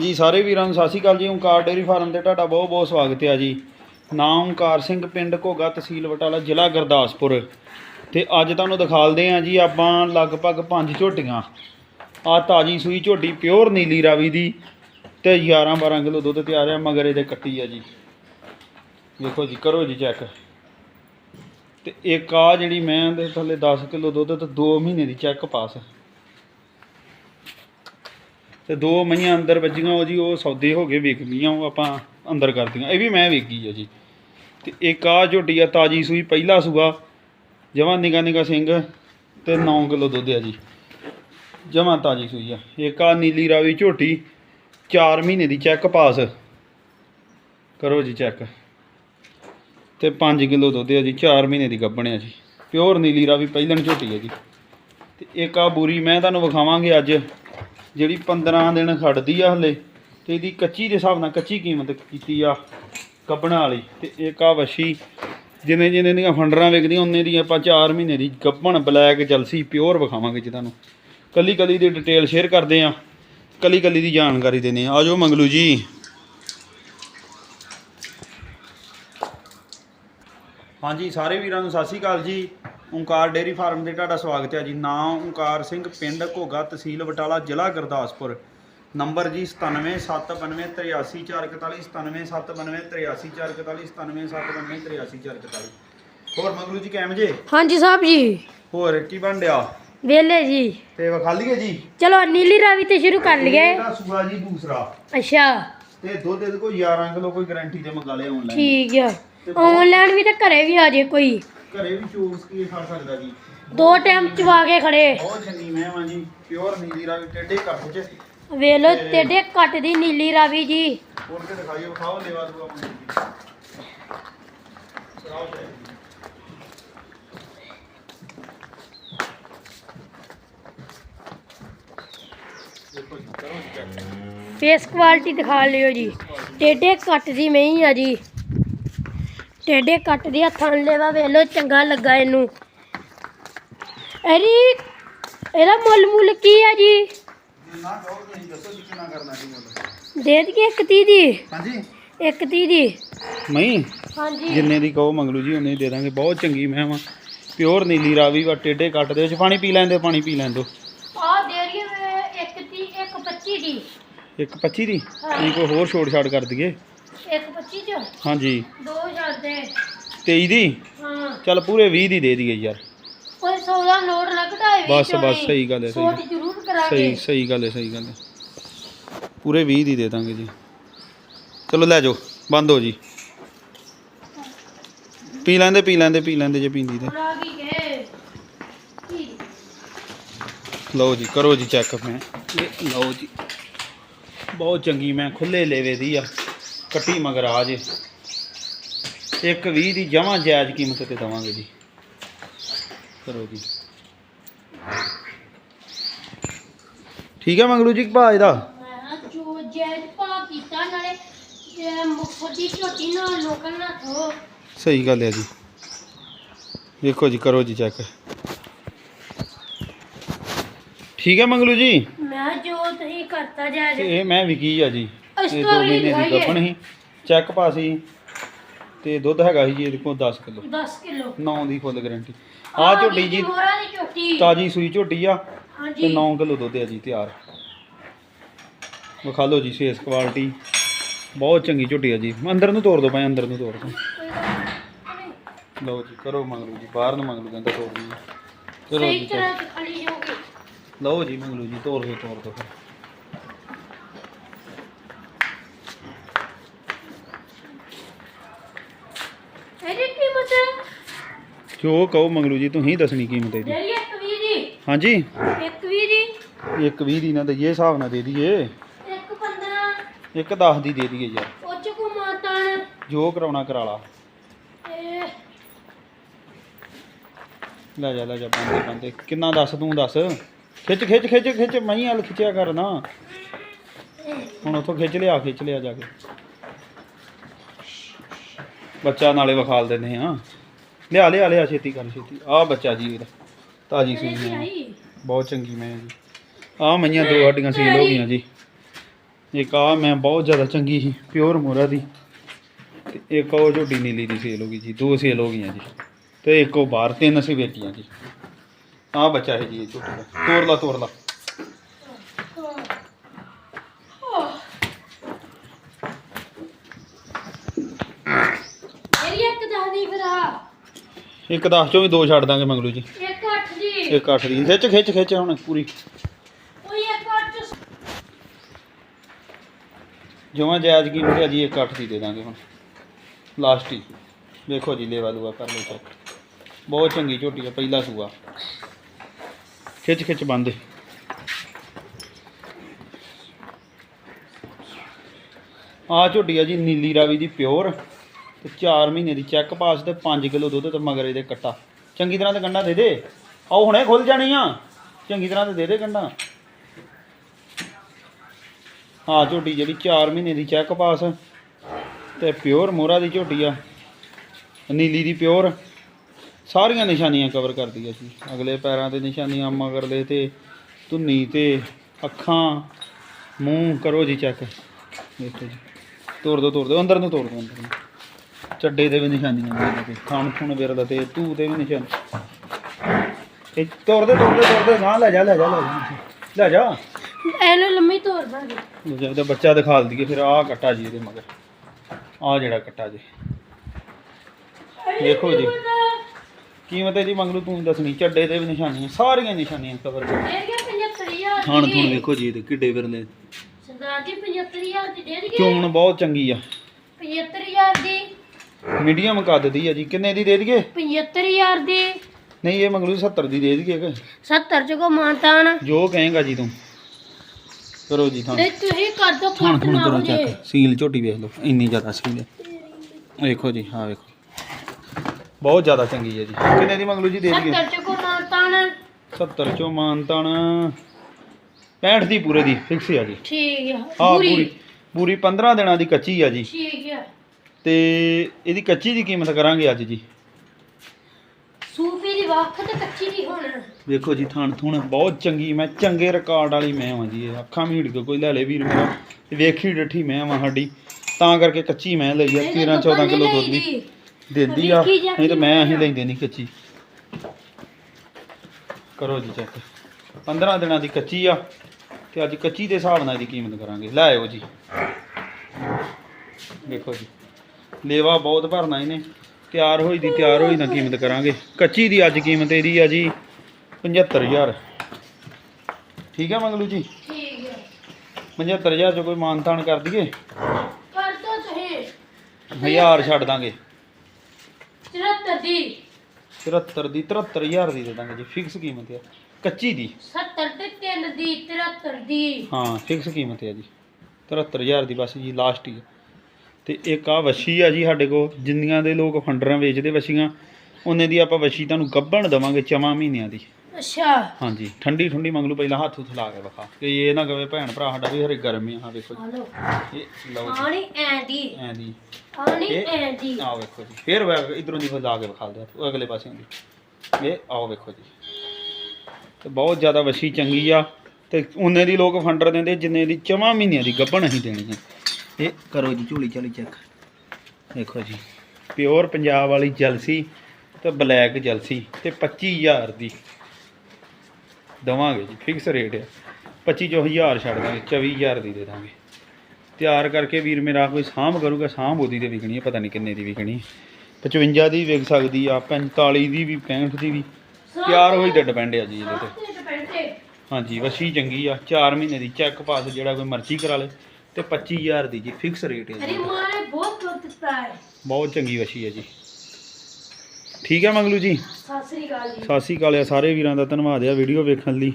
ਜੀ, ਸਾਰੇ ਵੀਰਾਂ ਨੂੰ ਸਤਿ ਸ਼੍ਰੀ ਅਕਾਲ ਜੀ। ਓਂਕਾਰ ਡੇਅਰੀ ਫਾਰਮ ਤੇ ਤੁਹਾਡਾ ਬਹੁਤ ਬਹੁਤ ਸਵਾਗਤ ਹੈ ਜੀ। ਨਾਮ ਓਂਕਾਰ ਸਿੰਘ, ਪਿੰਡ ਘੋਗਾ ਤਹਿਸੀਲ ਬਟਾਲਾ, ਜ਼ਿਲ੍ਹਾ ਗੁਰਦਾਸਪੁਰ। ਤੇ ਅੱਜ ਤੁਹਾਨੂੰ ਦਿਖਾਲਦੇ ਹਾਂ ਜੀ, ਆਪਾਂ ਲਗਭਗ ਪੰਜ ਝੋਟੀਆਂ। ਆ ਤਾਜੀ ਸੂਈ ਝੋਟੀ, ਪਿਓਰ ਨੀਲੀ ਰਾਵੀ ਦੀ ਤੇ 11 12 ਕਿਲੋ ਦੁੱਧ ਤਿਆਰ ਆ ਮਗਰ ਇਹਦੇ ਕੱਟੀ ਆ ਜੀ। ਦੇਖੋ ਜੀ, ਕਰੋ ਜੀ ਚੈੱਕ। ਤੇ ਇੱਕ ਆ ਜਿਹੜੀ ਮੈਂ ਦੇ ਥੱਲੇ 10 ਕਿਲੋ ਦੁੱਧ ਤੇ 2 ਮਹੀਨੇ ਦੀ ਚੈੱਕ ਪਾਸ। ਤੇ ਦੋ ਮਈਆਂ ਅੰਦਰ ਵੱਜੀਆਂ ਉਹ ਜੀ, ਉਹ ਸੌਦੇ ਹੋ ਗਏ ਵਿਕ ਗਈਆਂ ਉਹ ਆਪਾਂ ਅੰਦਰ ਕਰਦੀਆਂ ਇਹ ਵੀ ਮੈਂ ਵਿਕ ਗਈ ਆ ਜੀ। ਤੇ ਇੱਕ ਆ ਝੋਟੀ ਆ, ਤਾਜੀ ਸੂਈ, ਪਹਿਲਾ ਸੂਆ, ਜਮਾਂ ਨਿਗਾ ਨਿਗਾ ਸਿੰਘ ਤੇ 9 ਕਿਲੋ ਦੁੱਧ ਆ ਜੀ। ਜਮਾਂ ਤਾਜੀ ਸੂਈ ਆ। ਇੱਕ ਆ ਨੀਲੀ ਰਾਵੀ ਝੋਟੀ 4 ਮਹੀਨੇ ਦੀ ਚੈੱਕ ਪਾਸ ਕਰੋ ਜੀ ਚੈੱਕ ਤੇ 5 ਕਿਲੋ ਦੁੱਧ ਆ ਜੀ 4 ਮਹੀਨੇ ਦੀ ਗੱਭਣ ਆ ਜੀ। ਪਿਓਰ ਨੀਲੀ ਰਾਵੀ ਪਹਿਲਣ ਝੋਟੀ ਆ ਜੀ। ਤੇ ਇੱਕ ਆ ਬੂਰੀ ਮੈਂ ਤੁਹਾਨੂੰ ਵਿਖਾਵਾਂਗੇ ਅੱਜ। ਜਿਹੜੀ 15 ਦਿਨ ਖੜਦੀ ਆ ਹਲੇ, ਤੇ ਇਹਦੀ ਕੱਚੀ ਦੇ ਹਿਸਾਬ ਨਾਲ ਕੱਚੀ ਕੀਮਤ ਕੀਤੀ ਆ ਗੱਬਣਾ ਵਾਲੀ, ਤੇ ਇੱਕ ਆ ਵਸ਼ੀ ਜਿਨੇ ਜਿਨੇ ਦੀਆਂ ਫੰਡਰਾਂ ਵਿਕਦੀਆਂ ਉਹਨੇ ਦੀ ਆਪਾਂ 4 ਮਹੀਨੇ ਦੀ ਗੱਬਣ ਬਲੈਕ ਜਲਸੀ ਪਿਓਰ ਵਿਖਾਵਾਂਗੇ ਜੀ ਤੁਹਾਨੂੰ। ਕੱਲੀ ਕੱਲੀ ਦੀ ਡਿਟੇਲ ਸ਼ੇਅਰ ਕਰਦੇ ਆ ਕੱਲੀ ਕੱਲੀ ਦੀ ਜਾਣਕਾਰੀ ਦਿੰਦੇ ਆ। ਆਜੋ ਮੰਗਲੂ ਜੀ। ਹਾਂਜੀ, ਸਾਰੇ ਵੀਰਾਂ ਨੂੰ ਸਤਿ ਸ਼੍ਰੀ ਅਕਾਲ ਜੀ। ਓਂਕਾਰ ਡੇਅਰੀ ਫਾਰਮ ਤੇ ਤੁਹਾਡਾ ਸਵਾਗਤ ਹੈ ਜੀ। ਨਾਮ ਓਂਕਾਰ ਸਿੰਘ ਪਿੰਡ ਘੋਗਾ ਤਹਿਸੀਲ ਬਟਾਲਾ ਜ਼ਿਲ੍ਹਾ ਗੁਰਦਾਸਪੁਰ। ਨੰਬਰ ਜੀ 9779383441 9779383441 9779383441 ਹੋਰ ਮੰਗਲੂ ਜੀ ਕਿਵੇਂ ਜੇ? ਹਾਂਜੀ ਸਾਹਿਬ ਜੀ। ਹੋਰ ਕੀ ਬਣ ਵੇਲੇ ਜੀ। ਤੇ ਵਿਖਾ ਲਈਏ ਜੀ? ਚਲੋ ਨੀਲੀ ਰਾਵੀ ਤੇ ਸ਼ੁਰੂ ਕਰ ਲਈਏ। ਇਹਦਾ ਸੂਆ ਜੀ ਦੂਸਰਾ। ਅੱਛਾ। ਤੇ ਦੁੱਧ ਇਹਦੇ ਕੋਲ 11 ਕਿਲੋ ਕੋਈ ਗਾਰੰਟੀ ਤੇ ਮੰਗਾ ਲਿਆ ਆਨਲਾਈਨ ਠੀਕ ਆ। ਆਨਲਾਈਨ ਵੀ ਤੇ ਘਰੇ ਵੀ ਆ ਜੇ ਕੋਈ। ਘਰੇ ਵੀ ਚੂਸ ਕੀ ਖਾ ਸਕਦਾ ਜੀ। ਦੋ ਟਾਈਮ ਚਵਾ ਕੇ ਖੜੇ। ਬਹੁਤ ਚੰਗੀ ਮੈਂ ਵਾਂ ਜੀ ਪਿਓਰ ਨੀਲੀ ਰੰਗ ਟੇਡੇ ਕੱਪ ਚ। ਵੇਲੋ ਤੇਡੇ ਕੱਟ ਦੀ ਨੀਲੀ ਰਾਵੀ ਜੀ। ਹੋਰ ਕੇ ਦਿਖਾਈਓ ਖਾਓ ਲੈਵਾ ਦੂ ਆਪਣੀ ਚਲਾਓ ਜੀ। ਫੇਸ ਕੁਆਲਿਟੀ ਦਿਖਾ ਲਿਓ ਜੀ। ਟੇਡੇ ਕੱਟ ਦੀ ਮਹੀਂ ਆ ਜੀ। ਟੇਡੇ ਕੱਟ ਦੀ ਹੱਥਾਂ ਲੈਵਾ ਵੇਲੋ ਚੰਗਾ ਲੱਗਾ ਇਹਨੂੰ। ਇਹਦੀ ਇਹਦਾ ਮੁੱਲ ਮੁੱਲ ਕੀ ਆ ਜੀ? ਨਾ ਕਹੋ ਤੁਸੀਂ ਦੱਸੋ ਜੀ ਕਿੰਨਾ ਕਰਨਾ ਜੀ ਮੁੱਲ? ਦੇ ਦਈਏ ਇੱਕ ਤੀਹ ਦੀ? ਹਾਂਜੀ। ਇੱਕ ਤੀਹ ਦੀ? ਮਈ ਹਾਂਜੀ। ਜਿੰਨੇ ਦੀ ਕਹੋ ਮੰਗਲੂ ਜੀ ਉਹਨੇ ਦੇ ਦਾਂਗੇ। ਬਹੁਤ ਚੰਗੀ ਮੈਂ ਵਾਂ। ਪਿਓਰ ਨੀਲੀ ਰਾਵੀ ਵਾ ਟੇਡੇ ਕੱਟ ਦੇ ਵਿੱਚ। ਪਾਣੀ ਪੀ ਲੈਂਦੇ ਪਾਣੀ ਪੀ ਲੈਂਦੋ ਆ ਦੇ ਰਹੀ ਹੈ ਇੱਕ ਤੀ ਇੱਕ 25 ਦੀ। ਇੱਕ 25 ਦੀ? ਕੋਈ ਹੋਰ ਛੋੜ ਛਾੜ ਕਰ ਦਈਏ। ਇੱਕ 25 ਚ? ਹਾਂਜੀ। ਦੋ ਹਜ਼ਾਰ ਦੇ। 23 ਦੀ? ਹਾਂ। ਚੱਲ ਪੂਰੇ 20 ਦੀ ਦੇ ਦਈਏ ਯਾਰ। ਕੋਈ 100 ਦਾ ਨੋਟ ਲੱਗਦਾ ਹੈ ਬਸ ਬਸ ਸਹੀ ਗੱਲ ਹੈ ਸਹੀ ਸੋਟ ਜ਼ਰੂਰ ਕਰਾਂਗੇ। ਸਹੀ ਸਹੀ ਗੱਲ ਹੈ ਸਹੀ ਗੱਲ ਹੈ ਪੂਰੇ 20 ਦੀ ਦੇ ਦਾਂਗੇ ਜੀ। ਚਲੋ ਲੈ ਜਾਓ ਬੰਦ ਹੋ ਜੀ। ਪੀ ਲੈਂਦੇ ਪੀ ਲੈਂਦੇ ਪੀ ਲੈਂਦੇ ਜੇ ਪੀਂਦੀ ਤੇ। ਬਣਾ ਕੀ ਗਏ ਕੀ ਲਓ ਜੀ ਕਰੋ ਜੀ ਚੈੱਕ ਮੈਂ। ਇਹ ਲਓ ਜੀ। ਬਹੁਤ ਚੰਗੀ ਮੈਂ ਖੁੱਲੇ ਲੇਵੇ ਦੀ ਆ। ਕੱਟੀ ਮਗਰ ਆ ਜੇ। ਇੱਕ 20 ਦੀ ਜਮਾਂ ਜਾਇਜ਼ ਕੀਮਤ ਤੇ ਦਵਾਂਗੇ ਜੀ। ਕਰੋ ਜੀ। ਠੀਕ ਹੈ ਮੰਗਲੂ ਜੀ ਭਾਅ ਇਹਦਾ? ਮੈਂ ਜੋ ਕੀਤਾ ਨਾਲੇ ਮੁੱਖ ਝੋਟੀ ਨਾਲ ਥੋ ਸਹੀ ਗੱਲ ਹੈ ਜੀ। ਵੇਖੋ ਜੀ ਕਰੋ ਜੀ ਚੈੱਕ ਠੀਕ ਹੈ ਮੰਗਲੂ ਜੀ? ਮੈਂ ਜੋ ਤੁਸੀਂ ਕਰਤਾ ਤੇ ਇਹ ਮੈਂ ਵਿਕੀ ਆ ਜੀ। ਇਸ ਇਹ ਤੋਂ 2 ਵੀ ਮਹੀਨੇ ਦੀ। ਗੱਪਣ ਸੀ। ਚੈੱਕ ਪਾਸ ਸੀ। ਤੇ ਦੁੱਧ ਹੈਗਾ ਸੀ ਜੀ ਇਹਦੇ ਕੋਲ 10 ਕਿਲੋ। 10 ਕਿਲੋ। 9 ਦੀ ਫੁੱਲ ਗਾਰੰਟੀ। ਆ ਝੋਟੀ ਜੀ ਮੋਰਾ ਦੀ ਝੋਟੀ। ਤਾਜੀ ਸੂਈ ਝੋਟੀ ਆ ਤੇ ਹਾਂਜੀ 9 ਕਿਲੋ ਦੁੱਧ ਆ ਜੀ ਤਿਆਰ। ਵਿਖਾ ਲਓ ਜੀ ਫੇਸ ਕੁਆਲਿਟੀ ਬਹੁਤ ਚੰਗੀ ਝੋਟੀ ਆ ਜੀ। ਅੰਦਰ ਨੂੰ ਤੋੜ ਦੋ ਭਾਈ ਅੰਦਰ ਨੂੰ ਤੋੜ ਦੋ ਕੋਈ ਗੱਲ ਨਹੀਂ। ਲਓ ਜੀ ਕਰੋ ਮੰਗਲੂ ਜੀ ਬਾਹਰ ਨੂੰ ਮੰਗਲੂ ਕਹਿੰਦਾ ਤੋੜ ਦੀ ਕਰੋ ਸਹੀ ਜੀ ਤਰ੍ਹਾਂ। ਖਲੀ ਜਾਊਗੀ ਲਓ ਜੀ ਮੰਗਲੂ ਜੀ ਤੋੜ ਦੋ ਤੋੜ ਦੋ ਫਿਰ ਇਹਦੀ ਕੀਮਤ ਜੋ ਕਹੋ ਮੰਗਲੂ ਜੀ ਤੁਸੀਂ ਦੱਸਣੀ ਕੀਮਤ ਇਹਦੀ। ਜਿਹੜੀ ਇੱਕ ਵੀਹ ਦੀ ਹਾਂਜੀ। ਇੱਕ ਵੀਹ ਦੀ ਇੱਕ 20 ਦੀ ਨਾ ਦਈਏ ਹਿਸਾਬ ਨਾਲ ਦੇ ਦਈਏ। ਇੱਕ 15 ਇੱਕ 10 ਦੀ ਦੇ ਦਈਏ ਯਾਰ। ਉਹ ਚ ਕੋ ਮਾਤਨ ਜੋ ਕਰਾਉਣਾ ਕਰਾ ਲਾ। ਲੈ ਜਾ ਲੈ ਜਾ ਬੰਦੇ ਬੰਦੇ। ਕਿੰਨਾ ਦੱਸ ਤੂੰ ਦੱਸ? ਖਿੱਚ ਖਿੱਚ ਖਿੱਚ ਖਿੱਚ ਮਹੀਂ ਵਾਲ ਖਿੱਚਿਆ ਕਰ ਨਾ। ਹੁਣ ਉੱਥੋਂ ਖਿੱਚ ਲਿਆ ਖਿੱਚ ਲਿਆ ਜਾ ਕੇ। ਬੱਚਾ ਨਾਲੇ ਵਿਖਾਲ ਦਿੰਦੇ ਆ ਲਿਆ ਲਿਆ ਲਿਆ ਛੇਤੀ ਕਰ ਛੇਤੀ। ਆ ਬੱਚਾ ਜੀ ਇਹਦਾ। ਤਾਜੀ ਸੂਈ ਹੈ। ਬਹੁਤ ਚੰਗੀ ਮੈਂ ਜੀ। ਆ ਮਈਆਂ ਦੋ ਹੱਡੀਆਂ ਸੀਲ ਹੋ ਗਈਆਂ ਜੀ। ਇੱਕ ਆ ਮੈਂ ਬਹੁਤ ਜ਼ਿਆਦਾ ਚੰਗੀ ਸੀ ਪਿਓਰ ਮੋਰਾ ਦੀ। ਤੇ ਇੱਕ ਉਹ ਝੋਟੀ ਨੀਲੀ ਦੀ ਸੇਲ ਹੋ ਗਈ ਜੀ ਦੋ ਸੇਲ ਹੋ ਗਈਆਂ ਜੀ। ਤੇ ਇੱਕ ਉਹ ਬਾਹਰ ਤਿੰਨ ਅਸੀਂ ਵੇਚੀਆਂ ਜੀ। ਆ ਬੱਚਾ ਹੈ ਜੀ ਇਹ ਝੋਟੀ ਦਾ ਤੋੜ ਲਾ ਤੋੜ ਲਾ ਮੇਰੀ ਇੱਕ ਇੱਕ 10 ਚੋਂ ਵੀ ਦੋ ਛੱਡ ਦਾਂਗੇ ਮੰਗਲੂ ਜੀ। ਇੱਕ ਅੱਠ ਦੀ ਇੱਕ 8 ਦੀ ਖਿੱਚ ਖਿੱਚ ਖਿੱਚ ਹੁਣ ਪੂਰੀ। ਕੋਈ ਇੱਕ ਅੱਠ ਜਮਾਂ ਜਾਇਜ਼ ਕੀ ਮੁੰਡੇ ਜੀ ਇੱਕ 8 ਦੀ ਦੇ ਦਾਂਗੇ ਹੁਣ। ਲਾਸਟ ਹੀ। ਵੇਖੋ ਜੀ ਲੇਵਾ ਲੂਆ ਕਰ ਲਓ ਚੈੱਕ ਬਹੁਤ ਚੰਗੀ ਝੋਟੀ ਆ ਪਹਿਲਾ ਸੂਆ। ਖਿੱਚ ਖਿੱਚ ਬੰਦੇ। ਆ ਝੋਟੀ ਆ ਜੀ ਨੀਲੀ ਰਾਵੀ ਦੀ ਪਿਓਰ। ਤੇ 4 ਮਹੀਨੇ ਦੀ ਚੈੱਕ ਪਾਸ ਤੇ 5 ਕਿਲੋ ਦੁੱਧ ਤੇ ਮਗਰ ਇਹਦੇ ਕੱਟਾ। ਚੰਗੀ ਤਰ੍ਹਾਂ ਤੇ ਗੰਡਾ ਦੇ ਦੇ। ਆਓ ਹੁਣੇ ਖੁੱਲ ਜਾਣੀ ਆ। ਚੰਗੀ ਤਰ੍ਹਾਂ ਤੇ ਦੇ ਦੇ ਗੰਡਾ ਹਾਂ ਝੋਟੀ ਜਿਹੜੀ 4 ਮਹੀਨੇ ਦੀ ਚੈੱਕ ਪਾਸ ਤੇ ਪਿਓਰ ਮੋਰਾ ਦੀ ਝੋਟੀ ਆ। ਨੀਲੀ ਦੀ ਪਿਓਰ ਸਾਰੀਆਂ ਨਿਸ਼ਾਨੀਆਂ ਕਵਰ ਕਰਦੀ ਆ ਜੀ। ਅਗਲੇ ਪੈਰਾਂ ਤੇ ਨਿਸ਼ਾਨੀਆਂ ਮਗਰਲੇ ਤੇ, ਧੁੰਨੀ ਤੇ, ਅੱਖਾਂ, ਮੂੰਹ, ਕਰੋ ਜੀ ਚੈੱਕ ਦੇਖੋ ਜੀ। ਤੋੜ ਦੋ ਤੋੜ ਦੋ। ਅੰਦਰ ਨੂੰ ਤੋੜ ਦੋ, ਅੰਦਰ ਨੂੰ। ਚੱਡੇ ਤੇ ਵੀ ਨਿਸ਼ਾਨੀਆਂ ਨੇ ਤੇ ਖਾਣ ਖੂਣ ਵਿਰਦਾ ਤੇ ਧੂ ਤੇ ਵੀ ਨਿਸ਼ਾਨ। ਇਹ ਤੋੜ ਦੇ ਤੋੜ ਦੇ ਤੋੜ ਦੇ ਨਾ ਲੈ ਜਾ ਲੈ ਜਾ ਲੈ ਜਾ ਲੈ ਜਾ। ਇਹਨੂੰ ਲੰਮੀ ਤੋਰ ਦਾਂਗੇ। ਜੇ ਇਹਦਾ ਬੱਚਾ ਦਿਖਾ ਦਈਏ ਫਿਰ ਆਹ ਕੱਟਾ ਜੀ ਇਹਦੇ ਮਗਰ। ਆਹ ਜਿਹੜਾ ਕੱਟਾ ਜੀ। ਦੇਖੋ ਜੀ। ਕੀਮਤ ਇਹਦੀ ਮੰਗਲੂ ਤੂੰ ਦੱਸਣੀ ਚੱਡੇ ਤੇ ਵੀ ਨਿਸ਼ਾਨੀਆਂ ਸਾਰੀਆਂ ਨਿਸ਼ਾਨੀਆਂ ਕਵਰ ਕਰ। ਇਹ 75000 ਖਾਣ ਥੂਣ ਵੇਖੋ ਜੀ ਇਹਦੇ ਕਿੱਡੇ ਵਿਰਲੇ ਸਰਦਾਰ ਜੀ 75000 ਦੀ ਦੇ ਦਈਏ ਚੋਣ ਬਹੁਤ ਚੰਗੀ ਆ। 75000 ਦੀ। ਮੀਡੀਅਮ ਕੱਦ ਦੀ ਆ ਜੀ ਕਿੰਨੇ ਦੀ ਦੇ ਦਈਏ? 75000 ਦੀ। ਨਹੀਂ ਇਹ ਮੰਗਲੂ 70 ਦੀ ਦੇ ਦਈਏ ਕਿ? 70 ਚ ਕੋ ਜੋ ਕਹੇਗਾ ਜੀ ਤੂੰ। ਕਰੋ ਜੀ ਥਾਂ। ਨਹੀਂ ਤੁਸੀਂ ਕਰ ਦੋ ਥੂਣ ਨਾ ਕਰੋ ਚੈੱਕ ਸੀਲ ਝੋਟੀ ਵੇਖ ਲਓ ਇੰਨੀ ਜ਼ਿਆਦਾ ਸੀਲ ਹੈ। ਵੇਖੋ ਜੀ ਹਾਂ ਵੇਖੋ। ਬਹੁਤ ਜ਼ਿਆਦਾ ਚੰਗੀ ਹੈ ਜੀ। ਕਿੰਨੇ ਦੀ ਮੰਗਲੂ ਜੀ ਦੇ ਦਈਏ? 70 ਚ ਕੋ ਮਾਨਤਾਨ। 70 ਚੋਂ ਮਾਨਤਾਨ। 65 ਦੀ ਪੂਰੇ ਦੀ ਫਿਕਸ ਆ ਜੀ। ਠੀਕ ਆ ਹਾਂ ਪੂਰੀ। ਪੂਰੀ ਪੂਰੀ 15 ਦਿਨਾਂ ਦੀ ਕੱਚੀ ਆ ਜੀ। ਠੀਕ ਆ। ਤੇ ਇਹਦੀ ਕੱਚੀ ਦੀ ਕੀਮਤ ਕਰਾਂਗੇ ਅੱਜ ਜੀ। ਸੂਫੀ ਦੀ ਵੱਖ ਤੇ ਕੱਚੀ ਦੀ ਹੁਣ। ਵੇਖੋ ਜੀ ਥਣ ਥੁਣ ਬਹੁਤ ਚੰਗੀ ਮੈਂ ਚੰਗੇ ਰਿਕਾਰਡ ਵਾਲੀ ਮੈਂ ਹਾਂ ਜੀ ਇਹ ਅੱਖਾਂ ਮੀੜ ਕੇ ਕੋਈ ਲੈ ਲੇ ਵੀਰ ਮੇਰਾ ਤੇ ਵੇਖੀ ਡੱਠੀ ਮੈਂ ਹਾਂ ਸਾਡੀ ਤਾਂ ਕਰਕੇ ਕੱਚੀ ਮੈਂ ਲਈ ਆ 13 14 ਕਿਲੋ ਦੁੱਧ ਦੀ। ਦਿੰਦੀ ਆ ਨਹੀਂ ਤਾਂ ਮੈਂ ਅਸੀਂ ਲੈਂਦੇ ਨਹੀਂ ਕੱਚੀ। ਕਰੋ ਜੀ ਚੈੱਕ 15 ਦਿਨਾਂ ਦੀ ਕੱਚੀ ਆ ਤੇ ਅੱਜ ਕੱਚੀ ਦੇ ਹਿਸਾਬ ਨਾਲ ਇਹਦੀ ਕੀਮਤ ਕਰਾਂਗੇ। ਲੈ ਆਇਓ ਜੀ। ਦੇਖੋ ਜੀ। ਲੇਵਾ ਬਹੁਤ ਭਰਨਾ ਇਹਨੇ। ਤਿਆਰ ਹੋਈ ਦੀ ਤਿਆਰ ਹੋਈ ਨਾ ਕੀਮਤ ਕਰਾਂਗੇ। ਕੱਚੀ ਦੀ ਅੱਜ ਕੀਮਤ ਇਹਦੀ ਆ ਜੀ 75000 ਠੀਕ ਹੈ ਮੰਗਲੂ ਜੀ? ਠੀਕ ਆ। 75000 ਚ ਕੋਈ ਮਾਨਤਾਨ ਕਰ ਦਈਏ? ਕਰ ਦੋ ਤੁਸੀਂ। 1000 ਛੱਡ ਦਾਂਗੇ। 73 ਦੀ। 73 ਦੀ 73000 ਦੀ ਦੇ ਦਾਂਗੇ ਜੀ ਫਿਕਸ ਕੀਮਤ ਹੈ ਕੱਚੀ ਦੀ। 70 ਤੇ 3 ਦੀ 73 ਦੀ। ਹਾਂ ਫਿਕਸ ਕੀਮਤ ਹੈ ਜੀ। 73000 ਦੀ ਬਸ ਜੀ ਲਾਸਟ ਹੀ ਹੈ ਤੇ ਇੱਕ ਆ ਵਸ਼ੀ ਆ ਜੀ ਸਾਡੇ ਕੋਲ ਜਿੰਨੀਆਂ ਦੇ ਲੋਕ ਫੰਡਰਾਂ ਵੇਚਦੇ ਵਸ਼ੀਆਂ ਉਹਨੇ ਦੀ ਆਪਾਂ ਵਸ਼ੀ ਤੁਹਾਨੂੰ ਗੱਭਣ ਦਵਾਂਗੇ ਚਵਾਂ ਮਹੀਨਿਆਂ ਦੀ। ਅੱਛਾ। ਹਾਂਜੀ ਠੰਡੀ ਠੰਡੀ ਮੰਗ ਲਓ ਪਹਿਲਾਂ ਹੱਥ ਹੁੱਥ ਲਾ ਕੇ ਵਿਖਾ। ਕਿ ਇਹ ਨਾ ਕਵੇ ਭੈਣ ਭਰਾ ਸਾਡਾ ਵੀ ਹਰੇ ਗਰਮ ਆ ਵੇਖੋ ਜੀ। ਹਲੋ। ਇਹ ਲਓ ਜੀ। ਆਣੀ ਐ ਦੀ। ਐਂ ਦੀ। ਆਣੀ ਇਹ- ਐ ਦੀ। ਆਹ ਵੇਖੋ ਜੀ। ਫੇਰ ਇਧਰੋਂ ਦੀ ਲਾ ਕੇ ਵਿਖਾ ਦਿਆ ਉਹ ਅਗਲੇ ਪਾਸੇ ਦੀ। ਇਹ ਆਓ ਵੇਖੋ ਜੀ। ਤੇ ਬਹੁਤ ਜ਼ਿਆਦਾ ਵਸ਼ੀ ਚੰਗੀ ਆ ਤੇ ਉਹਨੇ ਦੀ ਲੋਕ ਫੰਡਰ ਦਿੰਦੇ ਜਿੰਨੇ ਦੀ ਚਵਾਂ ਮਹੀਨਿਆਂ ਦੀ ਗੱਭਣ ਅਸੀਂ ਦੇਣੀ ਹੈ ਇਹ ਕਰੋ ਜੀ ਝੋਲੀ ਚਾਲੀ ਚੈੱਕ ਦੇਖੋ ਜੀ। ਪਿਓਰ ਪੰਜਾਬ ਵਾਲੀ ਜਲਸੀ ਤੇ ਬਲੈਕ ਜਲਸੀ ਤੇ 25000 ਦੀ। ਦਵਾਂਗੇ ਜੀ ਫਿਕਸ ਰੇਟ ਆ। 25 ਚੋਂ 1000 ਛੱਡ ਦਾਂਗੇ 24000 ਦੀ ਦੇ ਦਾਂਗੇ। ਤਿਆਰ ਕਰਕੇ ਵੀਰ ਮੇਰਾ ਕੋਈ ਸਾਂਭ ਕਰੂਗਾ ਸਾਂਭ ਉਹਦੀ ਤੇ ਵਿਕਣੀ ਹੈ ਪਤਾ ਨਹੀਂ ਕਿੰਨੇ ਦੀ ਵਿਕਣੀ 55 ਦੀ ਵਿਕ ਸਕਦੀ ਆ 45 ਦੀ ਵੀ 65 ਦੀ ਵੀ। ਤਿਆਰ ਹੋਈ ਤੇ ਡਿਪੈਂਡ ਆ ਜੀ ਇਹਦੇ ਤੇ। ਹਾਂਜੀ ਵਸ਼ੀ ਚੰਗੀ ਆ 4 ਮਹੀਨੇ ਦੀ ਚੈੱਕ ਪਾਸ ਜਿਹੜਾ ਕੋਈ ਮਰਜ਼ੀ ਕਰਾ ਲੇ। ਤੇ 25000 ਦੀ ਜੀ ਫਿਕਸ ਰੇਟ ਹੈ ਅਰੇ ਜੀ ਬਹੁਤ ਦੁੱਧ ਦਿੱਤਾ ਹੈ। ਬਹੁਤ ਚੰਗੀ ਵਸ਼ੀ ਹੈ ਜੀ। ਠੀਕ ਹੈ ਮੰਗਲੂ ਜੀ? ਸਤਿ ਸ੍ਰੀ ਅਕਾਲ ਜੀ। ਸਤਿ ਸ਼੍ਰੀ ਅਕਾਲ ਆ ਸਾਰੇ ਵੀਰਾਂ ਦਾ ਧੰਨਵਾਦ ਆ ਵੀਡੀਓ ਵੇਖਣ ਲਈ।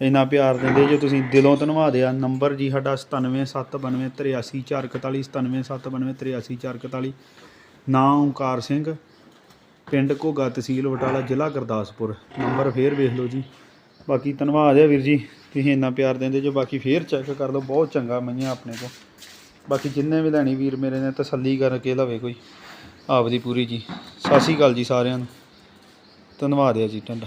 ਇੰਨਾ ਪਿਆਰ ਦਿੰਦੇ ਜੋ ਤੁਸੀਂ ਦਿਲੋਂ ਧੰਨਵਾਦ ਆ। ਨੰਬਰ ਜੀ ਸਾਡਾ 9779383441 9779383441 ਨਾਂ ਓਂਕਾਰ ਸਿੰਘ ਪਿੰਡ ਘੋਗਾ ਤਹਿਸੀਲ ਬਟਾਲਾ ਜ਼ਿਲ੍ਹਾ ਗੁਰਦਾਸਪੁਰ। ਨੰਬਰ ਫੇਰ ਵੇਖ ਲਓ ਜੀ। ਬਾਕੀ ਧੰਨਵਾਦ ਆ ਵੀਰ ਜੀ। ਤੁਸੀਂ ਇੰਨਾ ਪਿਆਰ ਦਿੰਦੇ ਜੋ ਬਾਕੀ ਫੇਰ ਚੈੱਕ ਕਰ ਲਓ, ਬਹੁਤ ਚੰਗਾ ਮਈਆਂ ਆਪਣੇ ਕੋਲ ਬਾਕੀ ਜਿੰਨੇ ਵੀ ਲੈਣੀ ਵੀਰ ਮੇਰੇ ਨੇ, ਤਸੱਲੀ ਕਰਕੇ ਲਵੇ ਕੋਈ। ਆਪਦੀ ਪੂਰੀ ਜੀ। ਸਤਿ ਸ਼੍ਰੀ ਅਕਾਲ ਜੀ ਸਾਰਿਆਂ ਨੂੰ। ਧੰਨਵਾਦ ਹੈ ਜੀ ਤੁਹਾਡਾ